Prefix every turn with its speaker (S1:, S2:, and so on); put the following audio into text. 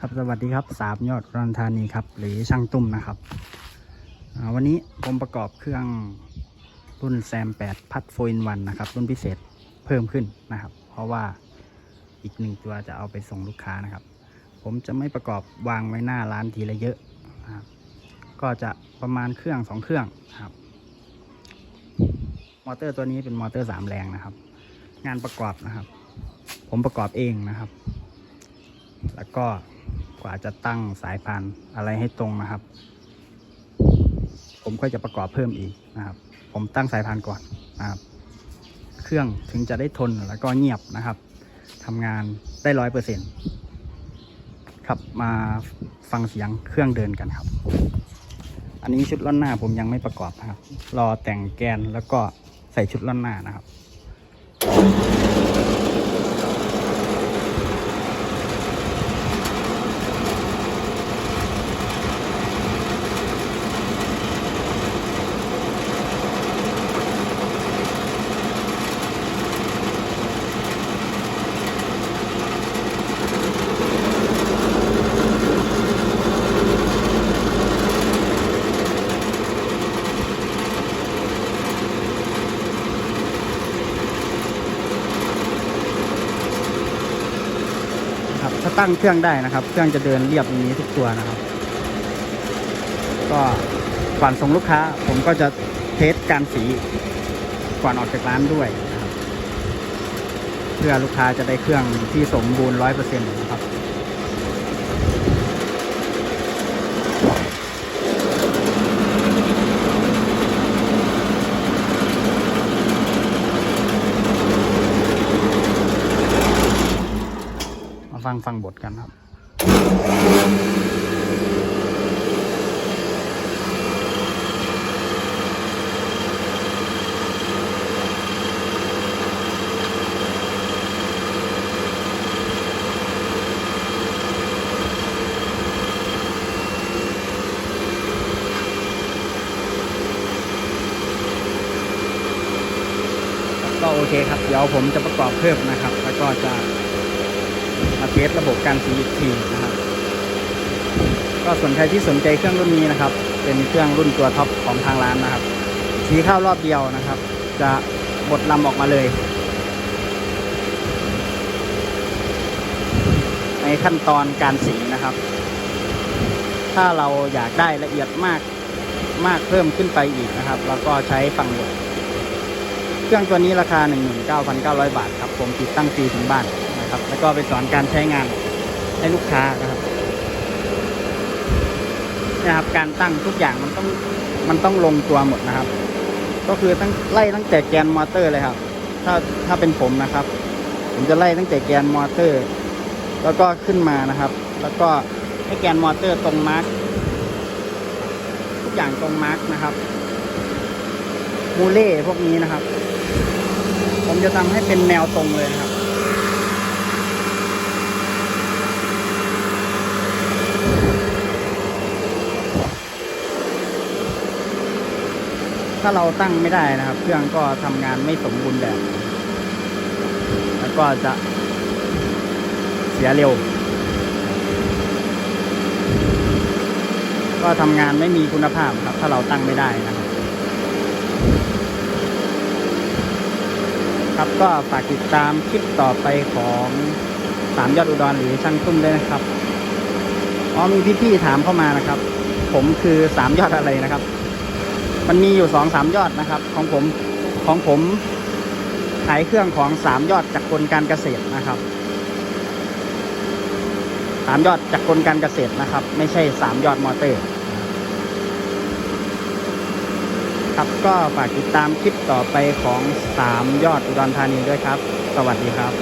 S1: ครับสวัสดีครับสามยอดรันธานีครับ หรือช่างตุ้มนะครับ วันนี้ผมประกอบเครื่องรุ่นแซม8พัดโฟอินวันนะครับ รุ่นพิเศษเพิ่มขึ้นนะครับ เพราะว่าอีกหนึ่งตัวจะเอาไปส่งลูกค้านะครับ ผมจะไม่ประกอบวางไว้หน้าร้านทีละเยอะนะครับก็จะประมาณเครื่องสองเครื่องครับ มอเตอร์ตัวนี้เป็นมอเตอร์สามแรงนะครับ งานประกอบนะครับ ผมประกอบเองนะครับ แล้วก็ ว่าจะตั้งสายพานอะไรให้ตรงนะครับ ผมก็จะประกอบเพิ่มอีกนะครับ ผมตั้งสายพานก่อนนะครับ เครื่องถึงจะได้ทนแล้วก็เงียบนะครับทำงานได้ร้อยเปอร์เซ็นต์ครับมาฟังเสียงเครื่องเดินกันครับ อันนี้ชุดล่อนหน้าผมยังไม่ประกอบนะครับ รอแต่งแกนแล้วก็ใส่ชุดล่อนหน้านะครับ ตั้งเครื่องได้นะครับ เครื่องจะเดินเรียบอย่างนี้ทุกตัวนะครับ ก็ก่อนส่งลูกค้า ผมก็จะเทสการสีก่อนออกจากร้านด้วยเพื่อลูกค้าจะได้เครื่องที่สมบูรณ์ร้อยเปอร์เซ็นต์นะครับ มาฟังฟังบทกันครับ ก็โอเคครับ เดี๋ยวผมจะประกอบเพิ่มนะครับ แล้วก็จะ เทสระบบการสีอีกทีนะครับ ก็ส่วนใครที่สนใจเครื่องรุ่นนี้นะครับ เป็นเครื่องรุ่นตัวท็อปของทางร้านนะครับ สีเข้ารอบเดียวนะครับ จะบดลำออกมาเลย ในขั้นตอนการสีนะครับ ถ้าเราอยากได้ละเอียดมากมากเพิ่มขึ้นไปอีกนะครับแล้วก็ใช้ฝั่งบดเครื่องตัวนี้ราคา 19,900 บาทครับ ผมติดตั้งฟรีถึงบ้าน นะครับ แล้วก็ไปสอนการใช้งานให้ลูกค้านะครับนะครับ การตั้งทุกอย่างมันต้องมันต้องลงตัวหมดนะครับ ก็คือตั้งไล่ตั้งแต่แกนมอเตอร์เลยครับ ถ้าถ้าเป็นผมนะครับ ผมจะไล่ตั้งแต่แกนมอเตอร์ แล้วก็ขึ้นมานะครับ แล้วก็ให้แกนมอเตอร์ตรงมาร์กทุกอย่างตรงมาร์กนะครับมูเล่พวกนี้นะครับ ผมจะทำให้เป็นแนวตรงเลยนะครับ ถ้าเราตั้งไม่ได้นะครับ เครื่องก็ทำงานไม่สมบูรณ์แบบ แล้วก็จะเสียเร็ว ก็ทำงานไม่มีคุณภาพครับ ถ้าเราตั้งไม่ได้นะครับครับก็ฝากติดตามคลิปต่อไปของสามยอดอุดรหรือช่างตุ้มด้วยนะครับอ๋อมีพี่ๆถามเข้ามานะครับ ผมคือสามยอดอะไรนะครับ มันมีอยู่สองสามยอดนะครับ ของผมของผมขายเครื่องของสามยอดจากกลการเกษตรนะครับสามยอดจากกลการเกษตรนะครับ ไม่ใช่สามยอดมอเตอร์ ครับก็ฝากติดตามคลิปต่อไปของ3ยอดอุดรธานีด้วยครับ สวัสดีครับ